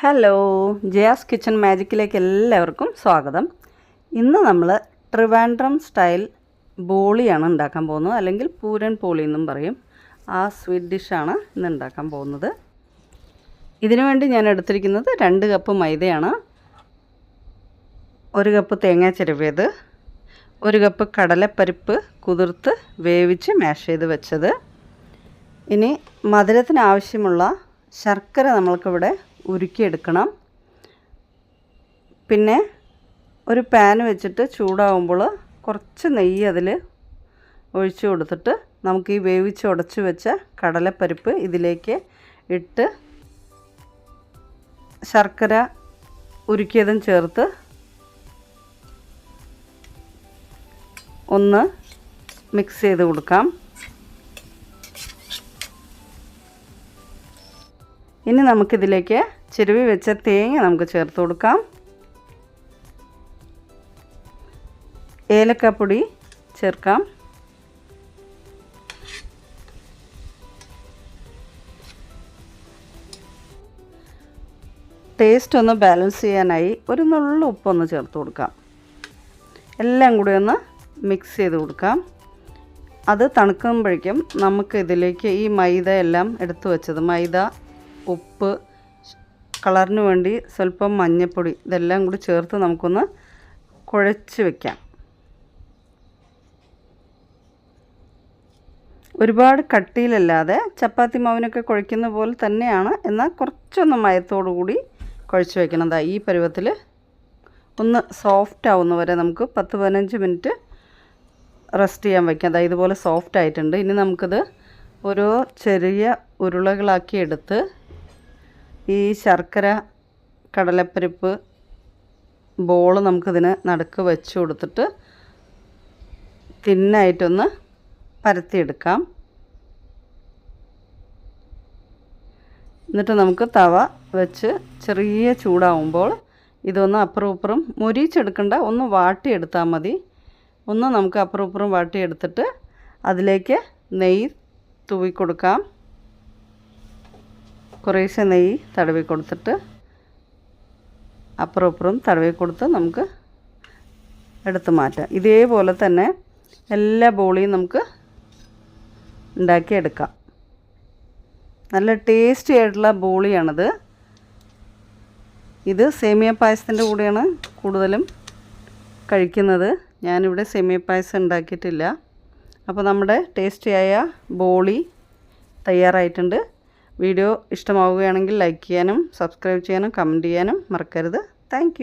Hello Jaya's kitchen മാജിക്കിലേക്ക് എല്ലാവർക്കും സ്വാഗതം. ഇന്ന് നമ്മൾ ട്രിവാൻഡ്രം സ്റ്റൈൽ ബോളിയാണ് ഉണ്ടാക്കാൻ പോകുന്നത്. അല്ലെങ്കിൽ പൂരൻ പോളി എന്നും പറയും. ആ സ്വീറ്റ് ഡിഷാണ് ഇന്ന് ഉണ്ടാക്കാൻ പോകുന്നത്. ഇതിനു വേണ്ടി ഞാൻ എടുത്തിരിക്കുന്നത് രണ്ട് കപ്പ് മൈദയാണ്. ഒരു കപ്പ് തേങ്ങ ചിരവിയത്. ഒരു കപ്പ് കടലപ്പരിപ്പ് കുതിർത്ത് വേവിച്ച് മാഷ് ചെയ്ത് വെച്ചത്. ഇനി മധുരത്തിന് ആവശ്യമുള്ള ശർക്കര നമ്മൾക്കിവിടെ ഉരുക്കിയെടുക്കണം. പിന്നെ ഒരു പാൻ വെച്ചിട്ട് ചൂടാവുമ്പോൾ കുറച്ച് നെയ്യ് അതിൽ ഒഴിച്ചു കൊടുത്തിട്ട് നമുക്ക് ഈ വേവിച്ച് ഉടച്ചു വെച്ച കടലപ്പരിപ്പ് ഇതിലേക്ക് ഇട്ട് ശർക്കര ഉരുക്കിയതും ചേർത്ത് ഒന്ന് മിക്സ് ചെയ്ത് കൊടുക്കാം. ഇനി നമുക്കിതിലേക്ക് ചെരുവി വെച്ച തേങ്ങ നമുക്ക് ചേർത്ത് കൊടുക്കാം. ഏലക്കപ്പൊടി ചേർക്കാം. ടേസ്റ്റ് ഒന്ന് ബാലൻസ് ചെയ്യാനായി ഒരു നുള്ള ഉപ്പൊന്ന് ചേർത്ത് കൊടുക്കാം. എല്ലാം കൂടി ഒന്ന് മിക്സ് ചെയ്ത് കൊടുക്കാം. അത് തണുക്കുമ്പോഴേക്കും നമുക്ക് ഇതിലേക്ക് ഈ മൈദ എല്ലാം എടുത്തു വെച്ചത് മൈദ ഉപ്പ് കളറിന് വേണ്ടി സ്വല്പം മഞ്ഞൾപ്പൊടി ഇതെല്ലാം കൂടി ചേർത്ത് നമുക്കൊന്ന് കുഴച്ച് വയ്ക്കാം ഒരുപാട് കട്ടിയിലല്ലാതെ ചപ്പാത്തി മാവിനൊക്കെ കുഴയ്ക്കുന്ന പോലെ തന്നെയാണ്. എന്നാൽ കുറച്ചൊന്ന് മയത്തോടു കൂടി കുഴച്ച് വയ്ക്കണം ഈ പരുവത്തിൽ ഒന്ന് സോഫ്റ്റ് ആവുന്ന വരെ നമുക്ക് പത്ത് പതിനഞ്ച് മിനിറ്റ് റെസ്റ്റ് ചെയ്യാൻ വയ്ക്കാം അതായത് ഇതുപോലെ സോഫ്റ്റ് ആയിട്ടുണ്ട്. ഇനി നമുക്കിത് ഓരോ ചെറിയ ഉരുളകളാക്കി എടുത്ത് ഈ ശർക്കര കടലപ്പരിപ്പ് ബോൾ നമുക്കിതിന് നടുക്ക് വെച്ച് കൊടുത്തിട്ട് തിന്നായിട്ടൊന്ന് പരത്തിയെടുക്കാം. എന്നിട്ട് നമുക്ക് തവ വെച്ച് ചെറിയ ചൂടാവുമ്പോൾ ഇതൊന്ന് അപ്പുറം ഇപ്പുറം മൊരിച്ചെടുക്കണ്ട ഒന്ന് വാട്ടിയെടുത്താൽ മതി. ഒന്ന് നമുക്ക് അപ്പുറം ഇപ്പുറം വാട്ടിയെടുത്തിട്ട് അതിലേക്ക് നെയ്യ് തൂവി കൊടുക്കാം കുറേശ്ശെ നെയ്യ് തടവി കൊടുത്തിട്ട് അപ്പുറം അപ്പുറം തടവി കൊടുത്ത് നമുക്ക് എടുത്ത് മാറ്റാം. ഇതേപോലെ തന്നെ എല്ലാ ബോളിയും നമുക്ക് ഉണ്ടാക്കിയെടുക്കാം. നല്ല ടേസ്റ്റി ആയിട്ടുള്ള ബോളിയാണിത്. ഇത് സേമിയ പായസത്തിന്റെ കൂടെയാണ് കൂടുതലും കഴിക്കുന്നത്. ഞാനിവിടെ സേമിയ പായസം ഉണ്ടാക്കിയിട്ടില്ല. അപ്പോൾ നമ്മുടെ ടേസ്റ്റിയായ ബോളി തയ്യാറായിട്ടുണ്ട്. വീഡിയോ ഇഷ്ടമാവുകയാണെങ്കിൽ ലൈക്ക് ചെയ്യാനും സബ്സ്ക്രൈബ് ചെയ്യാനും കമന്റ് ചെയ്യാനും മറക്കരുത്. താങ്ക്